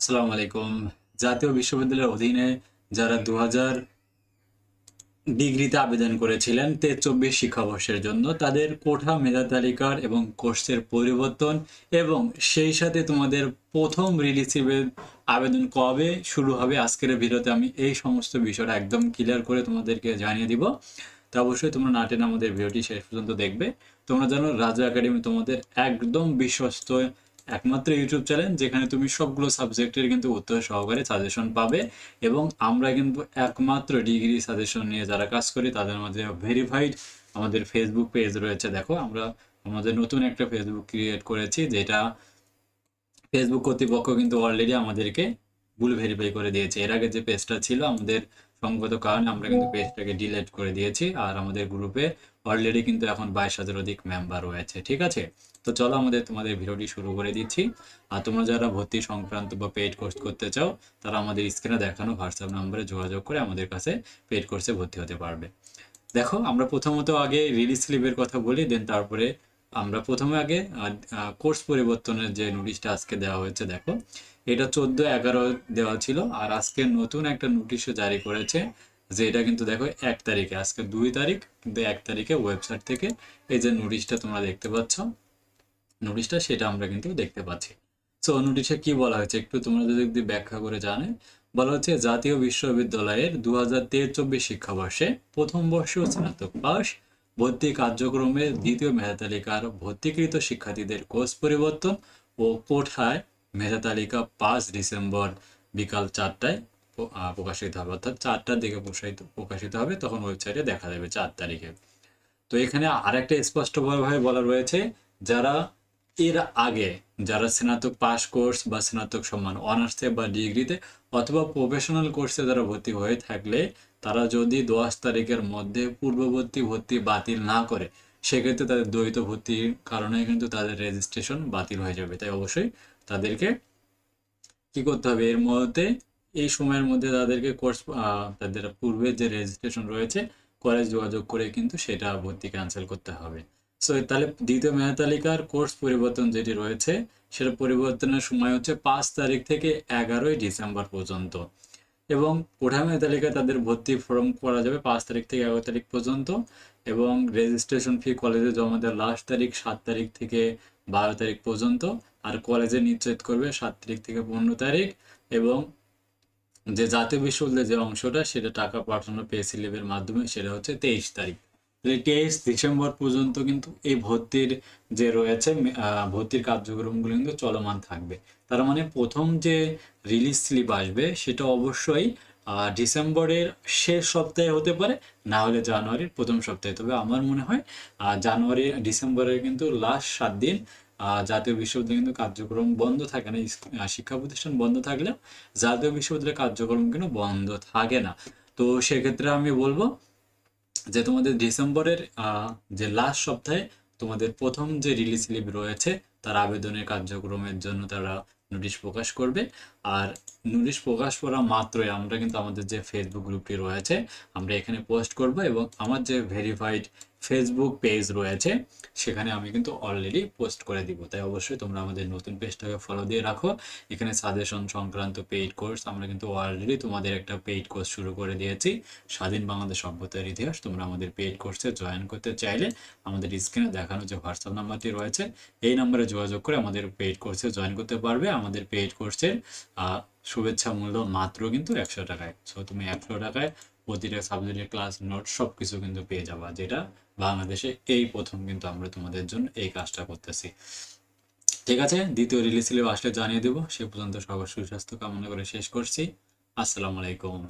আসসালামু আলাইকুম। জাতীয় বিশ্ববিদ্যালয়ের অধীনে যারা দু হাজার ডিগ্রিতে আবেদন করেছিলেন তে চব্বিশ শিক্ষাবর্ষের জন্য তাদের কোঠা মেধা তালিকার এবং কোর্সের পরিবর্তন এবং সেই সাথে তোমাদের প্রথম রিলিসিভের আবেদন কবে শুরু হবে আজকের ভিডিওতে আমি এই সমস্ত বিষয়টা একদম ক্লিয়ার করে তোমাদেরকে জানিয়ে দিব। তো অবশ্যই তোমরা না টেনে আমাদের ভিডিওটি শেষ পর্যন্ত দেখবে। তোমরা জানো রাজা একাডেমি তোমাদের একদম বিশ্বস্ত একমাত্র ইউটিউব চ্যানেল যেখানে তুমি সবগুলো সাবজেক্টের কিন্তু উত্তর সহকারে সাজেশন পাবে এবং আমরা কিন্তু একমাত্র ডিগ্রি সাজেশন নিয়ে যারা কাজ করি তাদের মধ্যে ভেরিফাইড আমাদের ফেসবুক পেজ রয়েছে। দেখো আমরা আমাদের নতুন একটা ফেসবুক ক্রিয়েট করেছি যেটা ফেসবুক কর্তৃপক্ষ কিন্তু অলরেডি আমাদেরকে ভুল ভেরিফাই করে দিয়েছে। এর আগে যে পেজটা ছিল আমাদের সঙ্গত কারণে আমরা কিন্তু পেজটাকে ডিলিট করে দিয়েছি আর আমাদের গ্রুপে অলরেডি কিন্তু এখন বাইশ হাজার অধিক মেম্বার রয়েছে, ঠিক আছে? তো চলো আমাদের তোমাদের ভিডিওটি শুরু করে দিচ্ছি। আর তোমরা যারা ভর্তি সংক্রান্ত বা পেইড কোর্স করতে চাও, তারা আমাদের স্ক্রিনে দেখানো হোয়াটসঅ্যাপ নম্বরে যোগাযোগ করে আমাদের কাছে পেইড কোর্সে ভর্তি হতে পারবে। দেখো, আমরা প্রথমত আগে রিলিজ স্লিপের কথা বলি দেন তারপরে আমরা প্রথমে আগে কোর্স পরিবর্তনের যে নোটিশটা আজকে দেওয়া হয়েছে, দেখো। এটা চোদ্দ এগারো দেওয়া ছিল, আর আজকে নতুন একটা নোটিশও জারি করেছে যে এটা কিন্তু দেখো এক তারিখে, আজকে দুই তারিখ, কিন্তু এক তারিখে ওয়েবসাইট থেকে এই যে নোটিশটা তোমরা দেখতে পাচ্ছ নোটিশটা সেটা আমরা কিন্তু দেখতে পাচ্ছি। সো নোটিশে কি বলা হয়েছে? একটু তোমরা যদি ব্যাখ্যা করে জানে। বলা হচ্ছে, জাতীয় বিশ্ববিদ্যালয়ের দু হাজার তেইশ চব্বিশ শিক্ষাবর্ষে প্রথম বর্ষ স্নাতক পাস ভর্তি কার্যক্রমে দ্বিতীয় মেধা তালিকার ভর্তিকৃত শিক্ষার্থীদের কোর্স পরিবর্তন ও কোঠায় মেধা তালিকা পাঁচ ডিসেম্বর বিকাল চারটায় প্রকাশিত হবে। অর্থাৎ চারটার দিকে প্রসারিত, প্রকাশিত হবে, তখন ওয়েবসাইটে দেখা যাবে চার তারিখে। তো এখানে আরেকটা স্পষ্টভাবে বলা রয়েছে, যারা এর আগে, যারা স্নাতক পাস কোর্স বা স্নাতক সম্মান অনার্সে বা ডিগ্রিতে অথবা প্রফেশনাল কোর্সে যারা ভর্তি হয়ে থাকলে, তারা যদি দশ তারিখের মধ্যে পূর্ববর্তী ভর্তি বাতিল না করে, সেক্ষেত্রে তাদের দ্বৈত ভর্তির কারণে কিন্তু তাদের রেজিস্ট্রেশন বাতিল হয়ে যাবে। তাই অবশ্যই তাদেরকে কি করতে হবে? এর মধ্যে এই সময়ের মধ্যে তাদেরকে কোর্স তাদের পূর্বে যে রেজিস্ট্রেশন রয়েছে কলেজ যোগাযোগ করে কিন্তু সেটা ভর্তি ক্যান্সেল করতে হবে। সো তাহলে দ্বিতীয় মেধা তালিকার কোর্স পরিবর্তন যেটি রয়েছে, সেটা পরিবর্তনের সময় হচ্ছে পাঁচ তারিখ থেকে এগারোই ডিসেম্বর পর্যন্ত। এবং কোঠা মেধা তালিকায় তাদের ভর্তি ফর্ম করা যাবে পাঁচ তারিখ থেকে এগারো তারিখ পর্যন্ত। এবং রেজিস্ট্রেশন ফি কলেজে জমা দেওয়ার লাস্ট তারিখ সাত তারিখ থেকে বারো তারিখ পর্যন্ত। আর কলেজে নিশ্চিত করবে সাত তারিখ থেকে পনেরো তারিখ। এবং যে জাতীয় বিশ্ববিদ্যালয়ের যে অংশটা, সেটা টাকা পাঠানো পে স্লিপের মাধ্যমে, সেটা হচ্ছে তেইশ তারিখ। তেইশ ডিসেম্বর পর্যন্ত কিন্তু এই ভর্তির যে রয়েছে ভর্তির কার্যক্রমগুলো কিন্তু চলমান থাকবে। তার মানে প্রথম যে রিলিজ স্লিপ আসবে, সেটা অবশ্যই ডিসেম্বরের শেষ সপ্তাহে হতে পারে, না হলে জানুয়ারির প্রথম সপ্তাহে। তবে আমার মনে হয় জানুয়ারি, ডিসেম্বরের কিন্তু লাস্ট সাত দিন জাতীয় বিশ্ববিদ্যালয় কিন্তু কার্যক্রম বন্ধ থাকে না শিক্ষা প্রতিষ্ঠান বন্ধ থাকলেও জাতীয় বিশ্ববিদ্যালয়ের কার্যক্রম কিন্তু বন্ধ থাকে না। তো সেক্ষেত্রে আমি বলব যে তোমাদের ডিসেম্বরের যে লাস্ট সপ্তাহে তোমাদের প্রথম যে রিলিজ স্লিপ রয়েছে, তার আবেদনের কার্যক্রমের জন্য তারা নোটিশ প্রকাশ করবে। আর নোটিশ প্রকাশ করা মাত্রই আমরা কিন্তু আমাদের যে ফেসবুক গ্রুপটি রয়েছে, আমরা এখানে পোস্ট করব এবং আমার যে ভেরিফাইড ফেসবুক পেজ রয়েছে, সেখানে আমি কিন্তু অলরেডি পোস্ট করে দিব। তাই অবশ্যই তোমরা আমাদের নতুন পেজটাকে ফলো দিয়ে রাখো। এখানে সাজেশন সংক্রান্ত পেইড কোর্স আমরা কিন্তু অলরেডি তোমাদের একটা পেইড কোর্স শুরু করে দিয়েছি। স্বাধীন বাংলাদেশ সভ্যতার ইতিহাস, তোমরা আমাদের পেইড কোর্সে জয়েন করতে চাইলে আমাদের স্ক্রিনে দেখানো যে হোয়াটসঅ্যাপ নাম্বারটি রয়েছে, এই নাম্বারে যোগাযোগ করে আমাদের পেইড কোর্সে জয়েন করতে পারবে। আমাদের পেইড কোর্সের শুভেচ্ছা মূল্য মাত্র কিন্তু একশো টাকায়। সো তুমি একশো টাকায় প্রতিটা সাবজেক্টের ক্লাস নোট সব কিছু কিন্তু পেয়ে যাবা, যেটা বাংলাদেশে এই প্রথম কিন্তু আমরা তোমাদের জন্য এই কাজটা করতেছি। ঠিক আছে, দ্বিতীয় রিলিজ স্লিপ আসলে জানিয়ে দেবো, সে পর্যন্ত সবার সুস্বাস্থ্য কামনা করে শেষ করছি। আসসালামু আলাইকুম।